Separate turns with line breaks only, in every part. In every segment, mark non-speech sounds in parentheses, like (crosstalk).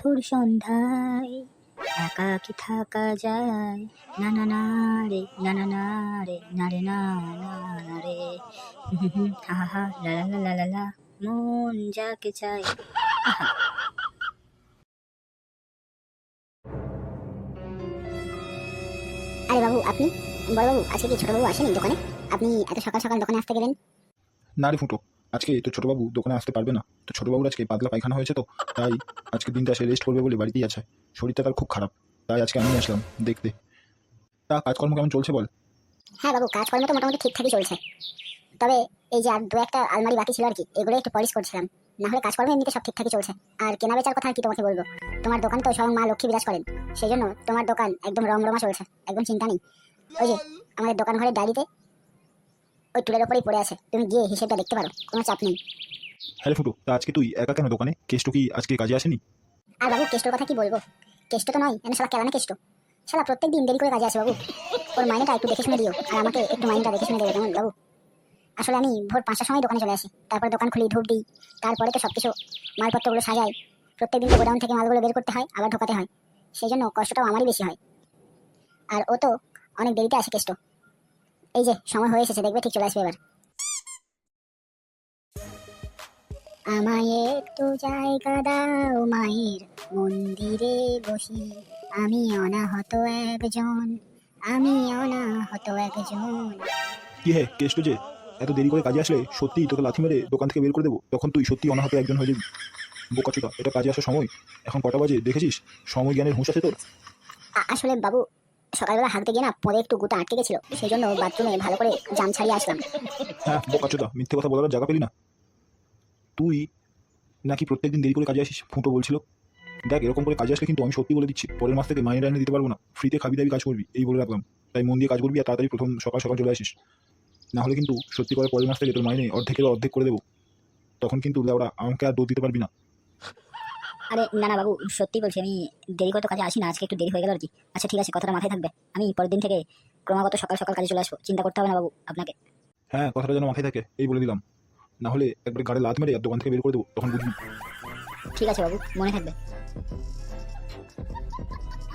মধুর সন্ধ্যায়। একাকি থাকা যায়? না না না রে না না না রে না রে না না না রে। হা লা লা লা লা লা মন যাকে চায়। আহা।
আরে বাবু আপনি? বড়বাবু আজকে কি ছোটবাবু আসেনি দোকানে? আপনি এত সকাল সকাল দোকানে আসতে গেলেন?
না রে ফুটো। আজকে তো ছোটবাবু দোকানে আসতে পারবে না। তো ছোটবাবুর আজকে পাতলা পায়খানা হয়েছে তো, তাই আজকে দিনটা সে রেস্ট করবে বলে বাড়িতেই আছে। শরীরটা তার খুব খারাপ, তাই আজকে আমি আসলাম দেখতে তা, কাজকর্ম কেমন চলছে বল?
হ্যাঁ বাবু, কাজকর্ম তো মোটামুটি ঠিকঠাকই চলছে। তবে এই যে আর দু একটা আলমারি বাকি ছিল আর কি, এগুলো একটু পলিশ করছিলাম। না হলে কাজকর্ম এমনিতে সব ঠিকঠাকই চলছে। আর কেনা বেচার কথা আর কি তোমাকে বলব? তোমার দোকান তো স্বয়ং মা লক্ষ্মী বিরাজ করেন। সেই জন্য তোমার দোকান একদম রমরমা চলছে, একদম চিন্তা নেই। ওই যে, আমাদের দোকান ঘরের ডায়েরিতে ওই টুলের ওপরেই পড়ে আছে। তুমি গিয়ে হিসেবটা দেখতে পারো কোনো চাপ নেই।
হ্যাঁ রে ফুটো তা আজকে তুই একা কেন দোকানে? কেষ্ট কি আজকে কাজে আসেনি?
আর বাবু কেষ্টর কথা কি বলব? কেষ্ট তো নয় এনে শালা কেলানে কেষ্ট। শালা প্রত্যেক দিন দেরি করে কাজে আসে বাবু। ওর মাইনেটা একটু দেখে শুনে দিও আর আমাকে একটু মাইনেটা দেখে শুনে দেবে কেমন বাবু? আসলে আমি ভোর পাঁচটার সময় দোকানে চলে আসি তারপর দোকান খুলি ধূপ দিই তারপরে তো সব কিছু মালপত্রগুলো সাজাই। প্রত্যেক দিন তো গোডাউন থেকে মালগুলো বের করতে হয় আবার ঢোকাতে হয়। সেই জন্য কষ্টটাও আমারই বেশি হয়। আর ও তো অনেক দেরিতে আসে কেষ্ট। এই যে সময় হয়ে এসেছে দেখবে ঠিক চলে আসবে এবার। আমায় একটু জায়গা দাও মায়ের মন্দিরে বসি। আমি অনাহত একজন আমি অনাহত একজন।
কি হে কেষ্ট যে? এত দেরি করে কাজে আসলে সত্যি তোকে লাথি মেরে দোকান থেকে বের করে দেবো? তখন তুই সত্যি অনাহত একজন হয়ে যাবি। বোকাচুদা এটা কাজে আসার সময়? এখন কটা বাজে দেখেছিস? সময় জ্ঞানের হুঁশ আছে তোর?
আসলে বাবু সকালবেলা হাঁটতে গিয়ে না পরে একটু গুতা আটকে গেছিল সেই জন্য বাথরুমে ভালো করে জাম ছাড়িয়ে আসলাম।
হ্যাঁ বোকাচোদা মিথ্যে কথা বলার জায়গা পেলি না। তুই নাকি প্রত্যেকদিন দেরি করে কাজে আসিস? ফুটো বলছিল। দেখ, এরকম করে কাজে আসলে কিন্তু আমি সত্যি বলে দিচ্ছি। পরের মাস থেকে মাইনে এনে দিতে পারব না। ফ্রিতে খাবি দাবি কাজ করবি, এই বলে রাখলাম। তাই মন দিয়ে কাজ করবি আর তাড়াতাড়ি প্রথম সকাল সকাল চলে আসিস। না হলে কিন্তু সত্যি করে পরের মাস থেকে তোর মাইনে অর্ধেকের অর্ধেক করে দেবো। তখন কিন্তু ওরা আমাকে আর দোষ দিতে পারবি না।
আরে না না বাবু সত্যি বলছি আমি দেরি করে তো কাজে আসি না আজকে একটু দেরি হয়ে গেল আর কি। আচ্ছা ঠিক আছে কথাটা মাথায় থাকবে। আমি পরের দিন থেকে ক্রমাগত সকাল সকাল কাজে চলে আসব। চিন্তা করতে হবে না বাবু আপনাকে।
হ্যাঁ কথাটা যেন মাথায় থাকে এই বলে দিলাম। না হলে একবার গাড়ি লাত মেরে দোকান থেকে বের করে দেবো তখন বুঝবি।
ঠিক আছে বাবু মনে থাকবে।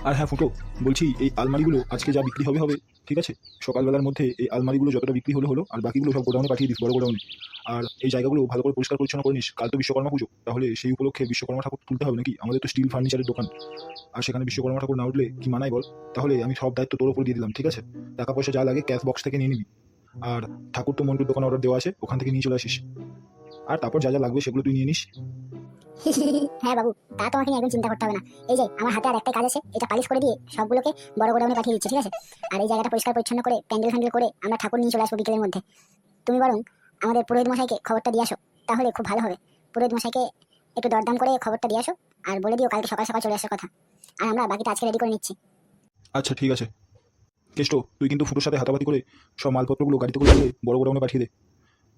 আর হ্যাঁ ফুটো, বলছি এই আলমারিগুলো আজকে যা বিক্রি হবে হবে, ঠিক আছে? সকালবেলার মধ্যে এই আলমারিগুলো যতটা বিক্রি হলো হলো, আর বাকিগুলো সব গোডাউনে পাঠিয়ে দিস, বড় গোডাউনে। আর এই জায়গাগুলো ভালো করে পরিষ্কার পরিচ্ছন্ন করে নিস, কাল তো বিশ্বকর্মা পুজো, তাহলে সেই উপলক্ষে বিশ্বকর্মা ঠাকুর তুলতে হবে নাকি? আমাদের তো স্টিল ফার্নিচারের দোকান। আর সেখানে বিশ্বকর্মা ঠাকুর না উঠলে কি মানাই বল? তাহলে আমি সব দায়িত্ব তোর উপর দিয়ে দিলাম, ঠিক আছে? টাকা পয়সা যা লাগে ক্যাশ বক্স থেকে নিয়ে নিবি। আর ঠাকুর তো মন্টুর দোকানে অর্ডার দেওয়া আছে, ওখান থেকে নিয়ে চলে আসিস। আর তারপর যা যা লাগবে সেগুলো তুই নিয়ে নিস।
হ্যাঁ বাবু, তা তোমাকে নিয়ে একদম চিন্তা করতে হবে না। এই যে, আমার হাতে আর একটাই কাজ আছে, এটা পালিশ করে দিয়ে সবগুলোকে বড় গোডাউনে পাঠিয়ে দিচ্ছি, ঠিক আছে? আর এই জায়গাটা পরিষ্কার পরিচ্ছন্ন করে, প্যান্ডেল ফ্যান্ডেল করে আমরা ঠাকুর নিয়ে চলে আসব বিকেলের মধ্যে। তুমি বরং আমাদের পুরোহিত মশাইকে খবরটা দিয়ে আসো, তাহলে খুব ভালো হবে। পুরোহিত মশাইকে একটু দরদাম করে খবরটা দিয়ে আসো, আর বলে দিও কালকে সকাল সকাল চলে আসার কথা। আর আমরা বাকিটা আজকে রেডি করে নিচ্ছি।
আচ্ছা ঠিক আছে। কেষ্ট, তুই কিন্তু ফুটোর সাথে হাতাপাতি করে সব মালপত্রগুলো গাড়িতে করে বড় গোডাউনে পাঠিয়ে দে।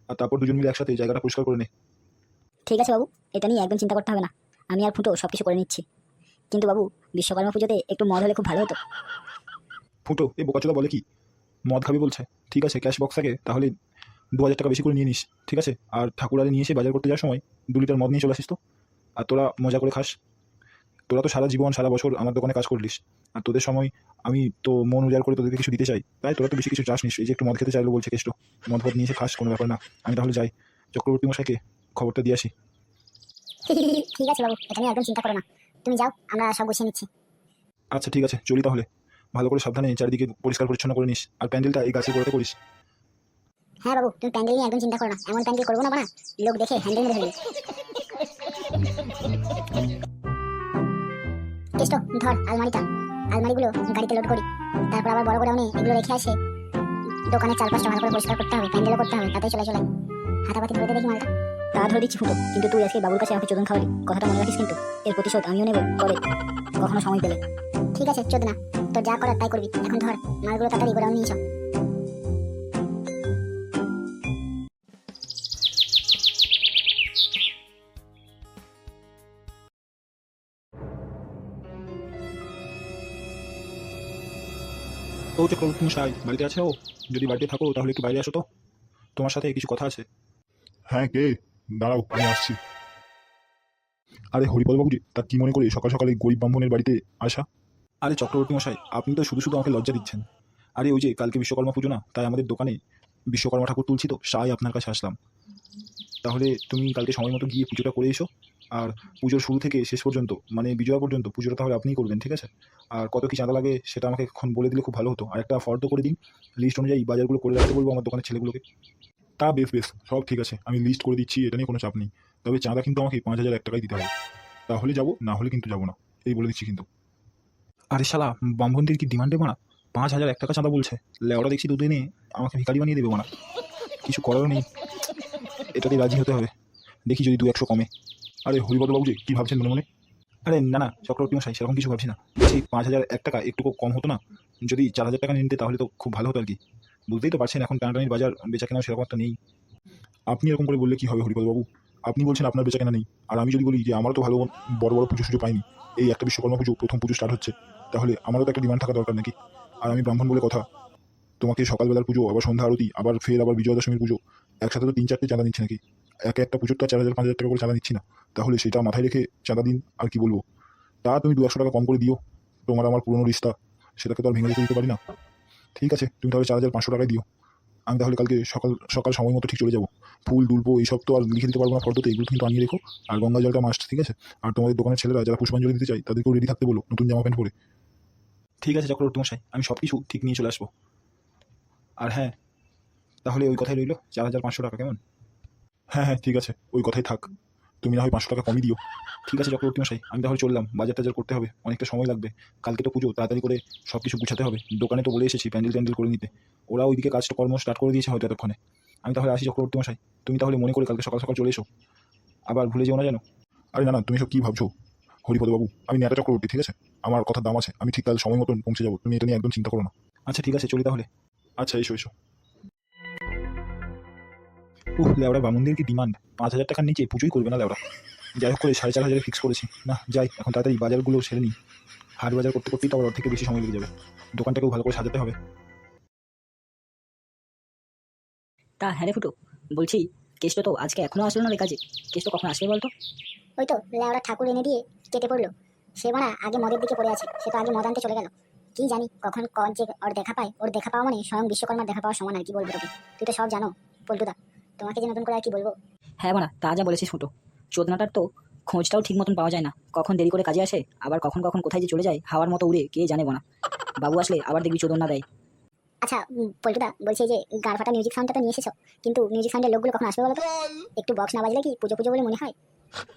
আর তারপর দুজন মিলে একসাথে জায়গাটা পরিষ্কার করে নে।
ঠিক আছে বাবু, এটা নিয়ে একদম চিন্তা করতে হবে না। আমি আর ফুটো সব কিছু করে নিচ্ছি। কিন্তু বাবু, বিশ্বকর্মা পুজোতে একটু মদ হলে খুব ভালো হতো।
ফুটো, এই বোকাচোদা বলে কি? মদ খাবি বলছে। ঠিক আছে, ক্যাশ বক্স থাকে, তাহলে দু হাজার টাকা বেশি করে নিয়ে নিস। ঠিক আছে, আর ঠাকুরারে নিয়ে এসে বাজার করতে যাওয়ার সময় দু লিটার মদ নিয়ে চলে আসিস তো। আর তোরা মজা করে খাস। তোরা তো সারা জীবন, সারা বছর আমার দোকানে কাজ করলিস। আর তোদের সময় আমি তো মন উজাড় করে তোদেরকে কিছু দিতে চাই। তাই তোরা তো বেশি কিছু চাস নিস এই যে একটু মদ খেতে চাইলো বলছে কেষ্ট। মদ ফদ নিয়ে এসে খাস, কোনো ব্যাপার না। আমি তাহলে যাই। চক্রবর্তী মশাইকে খবরটা দিয়ে আসি। (laughs)
ঠিক আছে বাবু এটা নিয়ে একদম চিন্তা করো না। তুমি যাও আমরা সব গুছিয়ে নিচ্ছি।
আচ্ছা ঠিক আছে চলি তাহলে। ভালো করে সাবধানে চারিদিকে পরিষ্কার পরিচ্ছন্ন করে নিস। আর প্যান্ডেলটা এই গাছের গোড়াতে করিস।
হ্যাঁ বাবু তুমি প্যান্ডেল নিয়ে একদম চিন্তা করো না। এমন প্যান্ডেল করব না বানা লোক দেখে হ্যান্ডেল মেরে ফেলবে। কেষ্ট ধর আলমারিটা। আলমারিগুলো গাড়িতে লোড করি। তারপর আবার বড় গোডাউনে এগুলো রেখে আসে। দোকানের চারপাশটা ভালো করে পরিষ্কার করতে হবে প্যান্ডেলও করতে হবে তাতে চলে চলে। ধরে দেখি মালটা
তা ধরে দিচ্ছি ফুটো, কিন্তু তুই আজকে বাবুর কাছে আমাকে চোদন খাওয়ালি। কথাটা মনে রাখিস কিন্তু, এর প্রতিশোধ আমিও নেব করে কখনো সময় পেলে।
ঠিক আছে চোদ না তোর যা করার তাই করবি। এখন ধর, মালগুলো তাড়াতাড়ি নিয়ে
ও চক্রবর্তী মশাই, বাড়িতে আছে ও? যদি বাড়িতে থাকো, তাহলে একটু বাইরে আসো তো। তোমার সাথে কিছু কথা আছে?
হ্যাঁ কে? দাঁড়াও আমি আসছি।
আরে হরিপদবাবু যে তা কি মনে করে সকাল সকালে গরিব ব্রাহ্মণের বাড়িতে আসা? আরে চক্রবর্তী মশাই আপনি তো শুধু শুধু আমাকে লজ্জা দিচ্ছেন। আরে ওই যে কালকে বিশ্বকর্মা পুজো না তাই আমাদের দোকানে বিশ্বকর্মা ঠাকুর তুলছি তো সাই আপনার কাছে আসলাম। তাহলে তুমি কালকে সময় মতো গিয়ে পুজোটা করে এসো। আর পুজোর শুরু থেকে শেষ পর্যন্ত মানে বিজয়া পর্যন্ত পুজোটা তাহলে আপনিই করবেন, ঠিক আছে? আর কত কি চাঁদা লাগে সেটা আমাকে এখন বলে দিলে খুব ভালো হতো। আর একটা ফর্দ করে দিন লিস্ট অনুযায়ী বাজারগুলো করে রাখতে বলব আমার দোকানের ছেলেগুলোকে। তা বেশ বেশ, সব ঠিক আছে, আমি লিস্ট করে দিচ্ছি, এটা নিয়ে কোনো চাপ নেই। তবে চাঁদা কিন্তু আমাকে পাঁচ হাজার এক টাকাই দিতে হবে। তাহলে যাব, না হলে কিন্তু যাব না, এই বলে দিচ্ছি কিন্তু। আরে শালা বামবন্দির কি ডিমান্ডে বানা পাঁচ হাজার এক টাকা চাঁদা বলছে। লেওড়া দেখছি দুদিনে আমাকে ভিখারি বানিয়ে দেবে বানা কিছু করারও নেই। এটাতেই রাজি হতে হবে। দেখি যদি দু একশো কমে। আরে হরিপদবাবু যে কী ভাবছেন মনে মনে? আরে না না, চক্রবর্তী মশাই, সেরকম কিছু ভাবছি না। বলছি পাঁচ হাজার এক টাকা একটু কম হতো না। যদি চার হাজার টাকা নিতে তাহলে তো খুব ভালো হতো আর কি। বুঝতেই তো পারছেন, এখন টানাটানির বাজার, বেচা কেনা সেরকম একটা নেই। আপনি এরকম করে বললে কি হবে হরিপদবাবু আপনি বলছেন আপনার বেচা কেনা নেই। আর আমি যদি বলি যে আমারও তো ভালো বড় বড় পুজো সুযোগ পাইনি, এই একটা বিশ্বকর্মা পুজো, প্রথম পুজো স্টার্ট হচ্ছে, তাহলে আমারও তো একটা ডিমান্ড থাকা দরকার নাকি? আর আমি ব্রাহ্মণ বলে কথা, তোমাকে সকালবেলার পুজো, আবার সন্ধ্যা আরতি, আবার ফের আবার বিজয়া দশমীর পুজো, একসাথে তো তিন চারটে চাঁদা নিচ্ছে নাকি? এক একটা পুজোর তো চার হাজার পাঁচ হাজার টাকা করে চাঁদা নিচ্ছি না। তাহলে সেটা মাথায় রেখে চাঁদা দিন, আর কি বলব? তা তুমি দু একশো টাকা কম করে দিও। তোমার আমার পুরনো রিস্তা, সেটাকে তো আর ভেঙে দিতে পারি না। ঠিক আছে, তুমি তাহলে চার হাজার পাঁচশো টাকায় দিও। আমি তাহলে কালকে সকাল সকাল সময় মতো ঠিক চলে যাব। ফুল, দুলবো, এইসব তো আর লিখে দিতে পারব না ফটোতে, এগুলো কিন্তু আনিয়ে রেখো। আর গঙ্গা জলটা মাস্ট ঠিক আছে? আর তোমাদের দোকানের ছেলেরা যারা পুষ্পাঞ্জলি দিতে চাই তাদেরকেও রেডি থাকতে বলো, নতুন জামা প্যান্ট পরে। ঠিক আছে, চক্রবর্তী মশাই, আমি সব কিছু ঠিক নিয়ে চলে আসব। আর হ্যাঁ তাহলে ওই কথাই রইল, চার হাজার পাঁচশো টাকা, কেমন? হ্যাঁ হ্যাঁ ঠিক আছে। ওই কথাই থাক। তুমি না হয় পাঁচশো টাকা কমই দিও। ঠিক আছে চক্রবর্তী মশাই, আমি তাহলে চললাম। বাজার টাজার করতে হবে, অনেকটা সময় লাগবে। কালকে তো পুজো, তাড়াতাড়ি করে সব কিছু গুছাতে হবে। দোকানে তো বলে এসেছি, প্যান্ডেল ট্যান্ডেল করে নিতে। ওরা ওইদিকে কাজটা কর্ম স্টার্ট করে দিয়েছে হয়তো এতক্ষণে। আমি তাহলে আসি চক্রবর্তী মশাই। তুমি তাহলে মনে করে কালকে সকাল সকাল চলে এসো। আবার ভুলে যেও না জানো আরে না না, তুমি সব কী ভাবছ? হরিপদবাবু, আমি নেতা চক্রবর্তী, ঠিক আছে? আমার কথার দাম আছে। আমি ঠিক কাল সময় মতন পৌঁছে যাব। তুমি এটা নিয়ে একদম চিন্তা করো না। আচ্ছা ঠিক আছে, চলি তাহলে। আচ্ছা এসো এসো। উহ লেওড়া বামুনদের কি ডিমান্ড? পাঁচ হাজার টাকার নিচে পুজোই করবে না লেওড়া। যাই হোক করে সাড়ে চার হাজারে ফিক্স করেছি। না যাই এখন তাড়াতাড়ি বাজারগুলো সেরে নিই। হাট বাজার করতে করতেই তো আবার ওর থেকে বেশি সময় লেগে যাবে। দোকানটাকেও ভালো করে সাজাতে হবে।
তা হ্যাঁ রে ফুটো বলছি কেষ্ট তো আজকে এখনও আসলো না রে কাজে? কেষ্ট কখন আসবে বলতো?
ওই তো লেওড়া ঠাকুর এনে দিয়ে কেটে পড়ল। সে মানা আগে মদের দিকে পড়ে আছে সে তো আগে মদ আনতে চলে গেল। কি জানি কখন কন যে ওর দেখা পায় ওর দেখা পাওয়া মানে স্বয়ং বিশ্বকর্মার দেখা পাওয়ার সমান আর কি বলব তোকে। তুই তো সব জানো পল্টুদা। তোমাকে যে নতুন করে আর কি বলব?
হ্যাঁ বানা তা যা বলেছিস ফুটো। চোদনাটার তো খোঁজটাও ঠিক মতন পাওয়া যায় না। কখন দেরি করে কাজে আসে আবার কখন কখন কোথায় যে চলে যায় হাওয়ার মতো উড়ে কে জানে না বাবু আসলে আবার দেখবি চোদন না দেয়।
আচ্ছা পল্টুদা বলছি যে গার ফাটা মিউজিক সাউন্ডটা তো নিয়ে এসেছ কিন্তু মিউজিক সাউন্ডের লোকগুলো কখন আসবে বলো তো একটু বক্স না বাজলে কি পুজো পুজো বলে মনে হয়?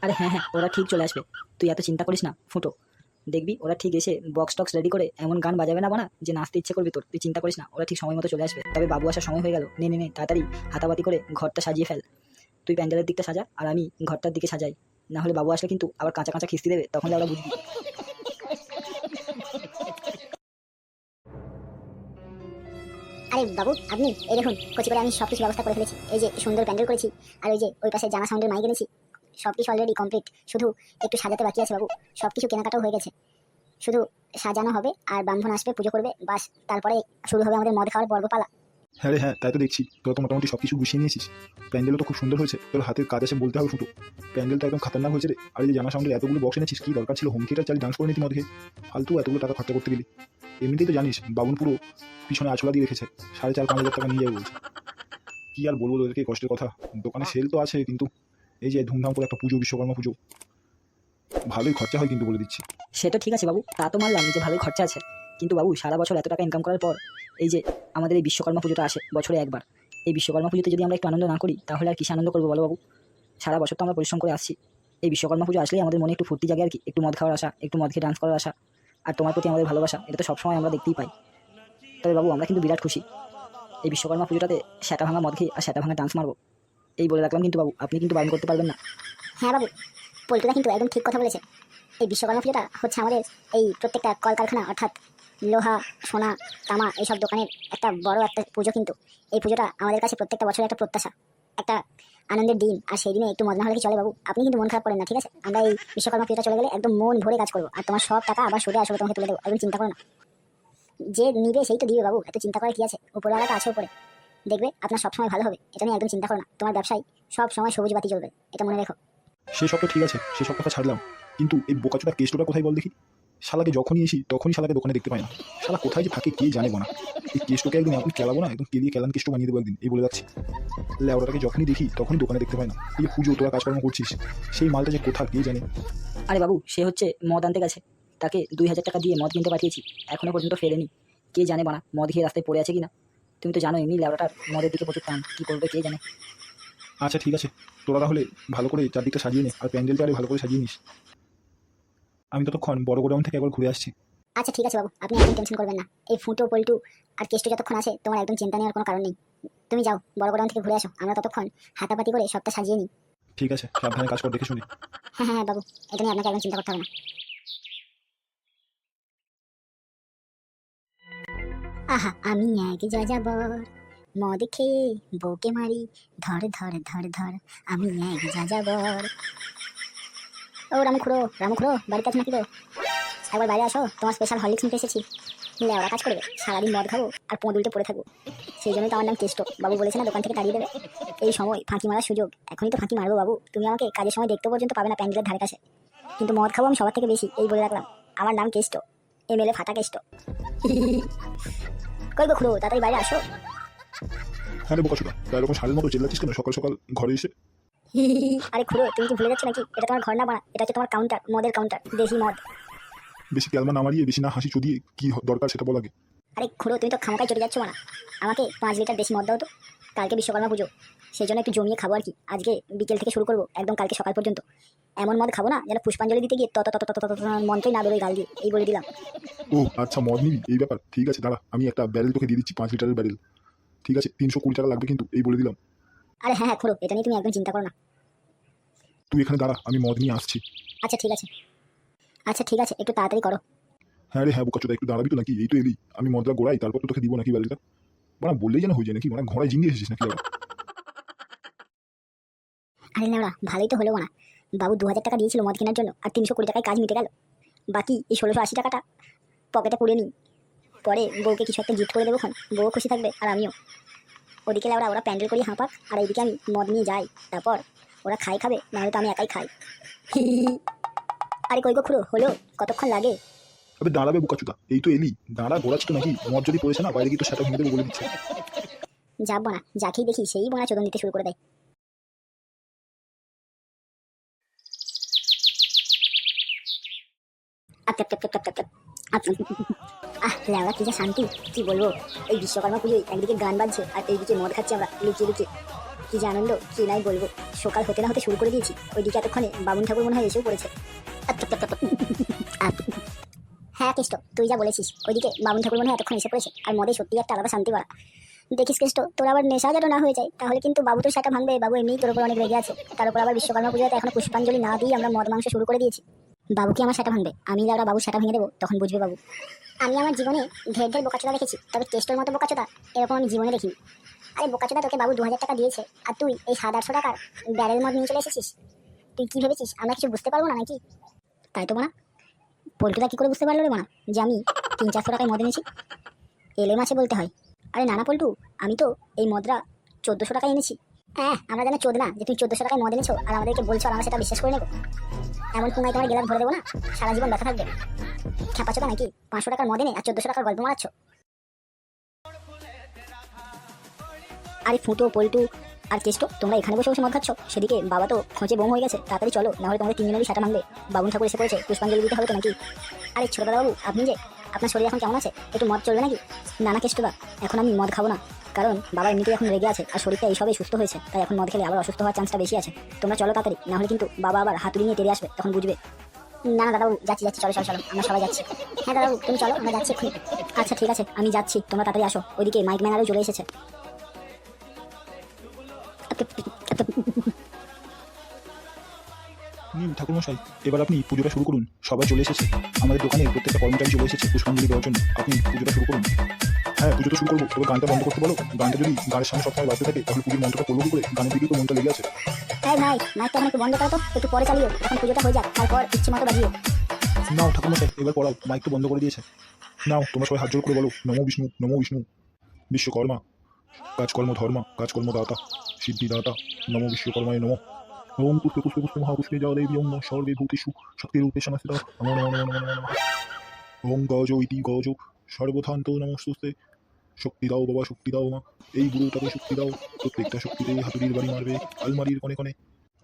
আরে হ্যাঁ হ্যাঁ ওরা ঠিক চলে আসবে। তুই এত চিন্তা করিস না ফুটো। দেখবি ওরা ঠিক এসে বক্স টক্স রেডি করে এমন গান বাজাবে না বানা যে নাচতে ইচ্ছে করবি তোর। তুই চিন্তা করিস না, ওরা ঠিক সময় মতো চলে আসবে। তবে বাবু আসার সময় হয়ে গেল। নে নে তাড়াতাড়ি হাতাবাতি করে ঘরটা সাজিয়ে ফেল। তুই প্যান্ডেলের দিকটা সাজা আর আমি ঘরটার দিকে সাজাই। না হলে বাবু আসলে কিন্তু আবার কাঁচা কাঁচা খিস্তি দেবে, তখন ওরা বুঝবি।
আরে বাবু, আপনি এই দেখুন, কচি করে আমি সব কিছু ব্যবস্থা করে ফেলেছি। এই যে সুন্দর প্যান্ডেল করেছি, আর ওই যে ওই পাশে জানা সাউন্ডের মাইক এনেছি। সব কিছু অলরেডি কমপ্লিট শুধু একটু সাজাতে বাকি আছে বাবু, সব কিছু কেনাকাটাও হয়ে গেছে। শুধু সাজানো হবে আর ব্রাহ্মণ আসবে, পুজো করবে, বাস, তারপরে শুরু হবে আমাদের মদ খাওয়ার পর্ব পালা
হ্যাঁ রে হ্যাঁ তাই তো দেখছি। তোরা তো মোটামুটি সব কিছু গুছিয়ে নিয়েছিস। প্যান্ডেলও তো খুব সুন্দর হয়েছে। তোর হাতের কাজ আছে বলতে হবে ফুটো। প্যান্ডেলটা একদম খাতারনাক হয়েছে রে। আর যে জানা সাউন্ডের এতগুলো বক্স এনেছিস, কি দরকার ছিল? হোম থিয়েটার চালি ডান্স করে নিতি মধ্যে ফালতু এতগুলো টাকা খরচা করতে গেলি। এমনিতেই তো জানিস, বাবুন পুরো পিছনে আছলা দিয়ে রেখেছে। সাড়ে চার, পাঁচ হাজার টাকা নিয়ে যাবে বলছে। কি আর বলব তোদেরকে কষ্টের কথা? দোকানে সেল তো আছে কিন্তু। এই যে ধুমধাম করে একটা পুজো, বিশ্বকর্মা পুজো। ভালোই খরচা হয় কিন্তু বলে দিচ্ছি।
সে তো ঠিক আছে বাবু, তা তো মানলাম যে ভালোই খরচা আছে। কিন্তু বাবু, সারা বছর এত টাকা ইনকাম করার পর এই যে আমাদের এই বিশ্বকর্মা পুজোটা আসে বছরে একবার। এই বিশ্বকর্মা পুজোতে যদি আমরা একটু আনন্দ না করি, তাহলে আর কিসে আনন্দ করব বলো বাবু? সারা বছর তো আমরা পরিশ্রম করে আসছি। এই বিশ্বকর্মা পুজো আসলেই আমাদের মনে একটু ফুর্তি জাগে আর কি, একটু মদ খাওয়ার আশা, একটু মদ খেয়ে ডান্স করার আশা। আর তোমার প্রতি আমাদের ভালোবাসা, এটা তো সবসময় আমরা দেখতেই পাই। তবে বাবু, আমরা কিন্তু বিরাট খুশি। এই বিশ্বকর্মা পুজোটাতে সেটা ভাঙা মদ খেয়ে আর সেটা ভাঙা ডান্স মারবো। এই বলে রাখলাম, কিন্তু বাবু, আপনি কিন্তু বারণ করতে পারবেন না।
হ্যাঁ বাবু, পল্টুদা কিন্তু একদম ঠিক কথা বলেছে। এই বিশ্বকর্মা পুজোটা হচ্ছে আমাদের এই প্রত্যেকটা কলকারখানা, অর্থাৎ লোহা, সোনা, তামা এইসব দোকানের একটা বড় একটা পুজো কিন্তু। এই পুজোটা আমাদের কাছে প্রত্যেকটা বছরের একটা প্রত্যাশা, একটা আনন্দের দিন। আর সেই দিনে একটু মজা হলে কি চলে বাবু? আপনি কিন্তু মন খারাপ করেন না, ঠিক আছে? আমরা এই বিশ্বকর্মা পুজোটা চলে গেলে একদম মন ভরে কাজ করব। আর তোমার সব টাকা আবার সরে আসবে, তোমাকে তুলে দেবো। একদম চিন্তা করো না। যে নিবে সেই তো দিবে বাবু, এত চিন্তা করে কি আছে? উপরওয়ালা তো আছে উপরে। দেখবে আপনার সবসময় ভালো হবে এটা নিয়ে একদম চিন্তা করো না। তোমার ব্যবসায় সব সময় সবুজ বাতি জ্বলবে এটা মনে রেখো।
সেসব তো ঠিক আছে সেসব কথা ছাড়লাম। কিন্তু এই বোকাচোটা কেষ্টটা কোথায় বল দেখি? শালাকে যখনই এসি তখনই শালাকে দোকানে দেখতে পাই না। শালা কোথায় যে থাকে কে জানে না এই কেষ্টকে একদিন এখন খেলাবো না একদম কেলিয়ে কেলান কেষ্ট বানিয়ে দেবো একদিন এই বলে রাখছি লেওড়াটাকে যখনই দেখি তখনই দোকানে দেখতে পাই না। এই পুজো তোরা কাজকর্ম করছিস সেই মালটা যে কোথা কে জানে?
আরে বাবু সে হচ্ছে মদ আনতে গেছে। তাকে দুই হাজার টাকা দিয়ে মদ কিনতে পাঠিয়েছি এখনও পর্যন্ত ফেরেনি। কে জানে বানা মদ খেয়ে রাস্তায় পড়ে আছে কিনা। তুমি তো জানো এমনি ল্যাবরাটার মদের দিকে প্রচুর টান। কী করবে কে জানে?
আচ্ছা ঠিক আছে। তোরা তাহলে ভালো করে চারদিকটা সাজিয়ে নে আর প্যান্ডেলটা আরে ভালো করে সাজিয়ে নিস। আমি ততক্ষণ বড় গোডাউন থেকে একবার ঘুরে আসছি।
আচ্ছা ঠিক আছে বাবু আপনি একদম টেনশন করবেন না। এই ফুটো পল্টু আর কেষ্ট যতক্ষণ আছে তোমার একদম চিন্তা নেওয়ার কোনো কারণ নেই। তুমি যাও বড় গোডাউন থেকে ঘুরে আসো। আমরা ততক্ষণ হাতাপাতি করে সবটা সাজিয়ে নিই।
ঠিক আছে সাবধানে কাজ কর দেখে শুনে।
হ্যাঁ হ্যাঁ হ্যাঁ, বাবু। এটা নিয়ে আপনাকে একদম চিন্তা করতে হবে না। আহা, আমি এক যা যাবর মদ খেয়ে বউকে মারি, ধর ধর ধর ধর, আমি এক যা যাবর ও, রামুখুড়ো রামুখুড়ো, বাড়িতে আছে নাকি তো একবার বাইরে আসো, তোমার স্পেশাল হরলিক্স নিতে এসেছি। লেওড়া কাজ করবে, সারাদিন মদ খাব আর পোঁদ উল্টে পড়ে থাকব। সেই জন্যই তো আমার নাম কেষ্ট। বাবু বলেছে না দোকান থেকে তাড়িয়ে দেবে। এই সময় ফাঁকি মারার সুযোগ। এখনই তো ফাঁকি মারবো বাবু। তুমি আমাকে কাজের সময় দেখতে পর্যন্ত পাবে না প্যান্ডেলের ধারে কাছে। কিন্তু মদ খাব আমি সবার থেকে বেশি, এই বলে রাখলাম। আমার নাম কেষ্ট। এমএলএ ফাটা কেষ্ট কই গো খুড়ো তাড়াতাড়ি বাইরে আসো।
হ্যাঁ রে বোকাচোটা তা এরকম সারের মতো চেল্লাচ্ছিস কেন? সকাল সকাল ঘরে এসে।
আরে খুড়ো তুমি কি ভুলে যাচ্ছ নাকি? এটা তোমার ঘর না বানা এটা হচ্ছে তোমার কাউন্টার মদের কাউন্টার দেশি মদ।
বেশি ক্যালমা না মারিয়ে বেশি না হাসি চুদিয়ে কি দরকার সেটা বল আগে।
আরে খুড়ো তুমি তো খামাকায় চলে যাচ্ছ না আমাকে পাঁচ লিটার দেশি মদ দাও তো। কালকে বিশ্বকর্মা পুজো। সেই জন্য একটু জমিয়ে খাব আর কি। আজকে বিকেল থেকে শুরু করব একদম কালকে সকাল পর্যন্ত। এমন মদ খাব না যেন পুষ্পাঞ্জলি দিতে গিয়ে তত তত তত তত মন্ত্রই না বেরোয় গাল দিয়ে। এই বলে দিলাম।
ও আচ্ছা মদ নিবি? এই ব্যাপার ঠিক আছে দাঁড়া আমি একটা ব্যারেল তোকে দিয়ে দিচ্ছি পাঁচ লিটারের ব্যারেল ঠিক আছে তিনশো কুড়ি টাকা লাগবে কিন্তু এই বলে দিলাম।
আরে হ্যাঁ হ্যাঁ খুড়ো এটা নিয়ে তুমি একদম চিন্তা করো না।
তুই এখানে দাঁড়া আমি মদ নিয়ে আসছি।
আচ্ছা ঠিক আছে। আচ্ছা ঠিক আছে একটু তাড়াতাড়ি করো।
হ্যাঁ রে হ্যাঁ বোকাচোদা একটু দাঁড়াবি তো নাকি? এই তো এলি। আমি মদটা গোড়াই তারপর তো তোকে দিব নাকি ব্যারেলটা মানে বললেই যেন হয়ে যায় নাকি? মানে ঘোড়ায় জিনিয়ে এসেছিস নাকি?
আরে না ভালোই তো হলো না বাবু দু হাজার টাকা দিয়েছিল মদ কেনার জন্য, আর তিনশো কুড়ি টাকায় কাজ মিটে গেল। বাকি এই ষোলোশো আশি টাকাটা পকেটে পুড়ে নিই। পরে বউকে কিছু একটা গিফট করে দেবো খন বউ খুশি থাকবে, আর আমিও। ওদিকে ওরা ওরা প্যান্ডেল করি, হাঁপাক, আর এইদিকে আমি মদ নিয়ে যাই। তারপর ওরা খাই খাবে, নাহলে তো আমি একাই খাই। (laughs) আরে কই গো খুড়ো, হলো? কতক্ষণ লাগে?
আবে দাঁড়াবে বোকাচোদা এই তো এলি দাঁড়া গোড়াচ্ছি তো নাকি মদ যদি পড়েছে না বাইরে গিয়ে তো সেটা ভেঙে দেবো বলে দিচ্ছে
যাব না যাকেই দেখি সেই বোনা চোদন দিতে শুরু করে দেয় শান্তি কি বলব এই বিশ্বকর্মা পুজোয় একদিকে গান বাজছে আর এইদিকে মদ খাচ্ছি আমরা লুকিয়ে লুকিয়ে কি যে আনন্দ কি নাই বলব সকাল হতে না হতে শুরু করে দিয়েছি ওইদিকে এতক্ষণে বাবুন ঠাকুর মনে হয় এসেও পড়েছে হ্যাঁ কেষ্ট তুই যা বলেছিস, ওইদিকে বাবুন ঠাকুর মনে এতক্ষণ এসে পড়েছে, আর মদে সত্যি একটা আলাদা শান্তি বাড়া। দেখিস কেষ্ট তোর আবার নেশা যেন না হয়ে যায়, তাহলে কিন্তু বাবু তো সেটা ভাঙবে, বাবু এমনি তোর উপর অনেক রেগে আছে। তার উপর আবার বিশ্বকর্মা পুজোতে এখন পুষ্পাঞ্জলি না দিয়ে আমরা মদ মাংস শুরু করে দিয়েছি। বাবু কি আমার সেটা ভাঙবে? আমি যারা বাবু সেটা ভেঙে দেবো, তখন বুঝবে বাবু। আমি আমার জীবনে ঢের ঢের বোকাচোদা দেখেছি, তবে কেষ্টর মতো বোকাচোদা এরকম আমি জীবনে দেখিনি। আরে বোকাচোদা তোকে বাবু দু হাজার টাকা দিয়েছে, আর তুই এই সাত আটশো টাকার ব্যারেল মদ নিয়ে চলে এসেছিস? তুই কি ভেবেছিস, আমরা কিছু বুঝতে পারব না নাকি? তাই তো মানা পল্টুদা কি করে বুঝতে পারল রে মানা যে আমি তিন চারশো টাকায় মদ এনেছি? এলে মাছে বলতে হয়। আরে নানা পল্টু, আমি তো এই মদরা চোদ্দোশো টাকায় এনেছি। হ্যাঁ আমরা জানি চোদ না যে তুমি চোদ্দোশো টাকায় মদ এনেছো আর আমাদেরকে বলছো আর আমরা সেটা বিশ্বাস করে নেব। এমন পুঙ্গায় তোমার গেলার ভরে দেবো না, সারা জীবন ব্যথা থাকবে। খেপাচ্ছো নাকি, পাঁচশো টাকার মদ এনে আর চোদ্দোশো টাকার গল্প মারাচ্ছ? আরে ফুটো, পল্টু আর কেষ্ট, তোমরা এখানে বসে বসে মদ খাচ্ছ? সেদিকে বাবা তো খোঁজে বোম হয়ে গেছে। তাড়াতাড়ি চলো, নাহলে তোমাদের তিনজনেরই সেটা ভাঙবে। বাবুন ঠাকুর এসে পড়েছে, পুষ্পাঞ্জলি দিতে হবে তো নাকি? আরে বাবু আপনি যে, আপনার শরীর এখন কেমন আছে? একটু মদ চলবে নাকি? নানা কেষ্টদা, এখন আমি মদ খাব না। কারণ বাবা এমনিতেই এখন রেগে আছে, আর শরীরটা এইসবই সুস্থ হয়েছে, তাই এখন মদ খেলে আবার অসুস্থ হওয়ার চান্সটা বেশি আছে। তোমরা চলো তাড়াতাড়ি, নাহলে কিন্তু বাবা আবার হাতুড়ি নিয়ে তেড়ে আসবে, তখন বুঝবে। না না দাদাবাবু, যাচ্ছি যাচ্ছি, চলো চলো চলো, আমরা সবাই যাচ্ছি। হ্যাঁ দাদাবাবু, তুমি চলো, আমরা যাচ্ছি আচ্ছা ঠিক আছে, আমি যাচ্ছি, তোমরা তাড়াতাড়ি আসো, ওইদিকে মাইক ম্যানারও চলে এসেছে।
নিন ঠাকুরমশাই এবার আপনি পুজোটা শুরু করুন। সবাই চলে এসেছে। আমাদের দোকানে প্রত্যেকটা কর্মচারী চলে এসেছে পুষ্পাঞ্জলি দেওয়ার জন্য। আপনি পুজোটা শুরু করুন। হ্যাঁ পুজো তো শুরু করব। তবে গানটা বন্ধ করতে বলো। গানটা যদি গানের সামনে সবসময় বাজতে থাকে তাহলে পুজোর মন্ত্রটা করব করে? গানের দিকে তো মনটা লেগে আছে।
হ্যাঁ ভাই মাইকটা এখন একটু বন্ধ করো তো একটু পরে চালিও এখন পুজোটা হয়ে যাক তারপর ইচ্ছে মতো বাজিও
নাও ঠাকুরমশাই এবার পড়াও। মাইক তো বন্ধ করে দিয়েছে। নাও তোমরা সবাই হাত জোর করে বলো। নমো বিষ্ণু নমো বিষ্ণু। বিশ্বকর্মা কাজকর্ম ধর্মা কাজকর্ম দাতা সিদ্ধি দাতা নমো বিশ্বকর্মায় নমো। ওম পুষ্পে পুষ্পে পুষ্পে মহাপুষ্পে জলে ওম সর্বে ভূতেষু শক্তি রূপে সমাস্থিত নমো নমো ওম গজ ইতি গজ। সর্বথান্ত নমস্তুস্তে। শক্তি দাও বাবা শক্তি দাও মা। এই বুড়োটাকে শক্তি দাও প্রত্যেকটা শক্তিতে হাতুড়ির বাড়ি মারবে আলমারির কোণে কোণে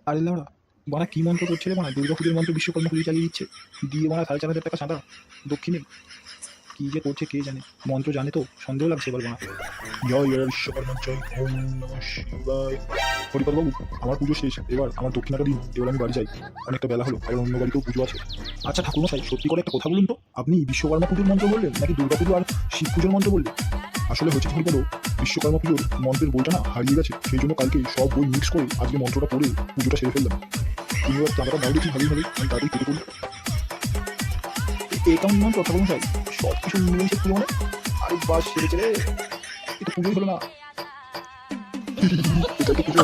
আরে লাউড়া বানা কি মন্ত্র করছে রে বানা দুর্গা পুজোর মন্ত্র বিশ্বকর্মা পুজো চালিয়ে দিচ্ছে। দিয়ে বানা সাড়ে চার হাজার টাকা চাঁদা দক্ষিণে কি যে করছে কে জানে? মন্ত্র জানে তো, সন্দেহ লাগছে এবার বানা জয় জয় বিশ্বকর্মা, জয় ওম নম শিবায়। হরিপদ বাবু, আমার পুজো শেষ, এবার আমার দক্ষিণাটা দিন, এবার আমি বাড়ি যাই। অনেকটা বেলা হলো, কারণ অন্য বাড়িতেও পুজো আছে। আচ্ছা ঠাকুরমশাই, সত্যি করে একটা কথা বলুন তো, আপনি বিশ্বকর্মা পুজোর মন্ত্র বললেন, নাকি দুর্গা পুজো আর শিব পুজোর মন্ত্র বললেন? আসলে হয়েছে কি হরিপদ বিশ্বকর্মা পুজোর মন্ত্রের বইটা না হারিয়ে গেছে, সেই জন্য কালকে সব বই মিক্স করে আজকে মন্ত্রটা পড়ে পুজোটা সেরে ফেললাম। তুমি এবার চাঁদাটা দাও দেখি, ভালোই ভাবে আমি তাড়াতাড়ি কেটে করি এই কথা বলুন সব কিছু মিলেমিশে কি মনে আরে বাস সেরে ছেড়ে এটা পুজোই হলো না। এটা তো পুজো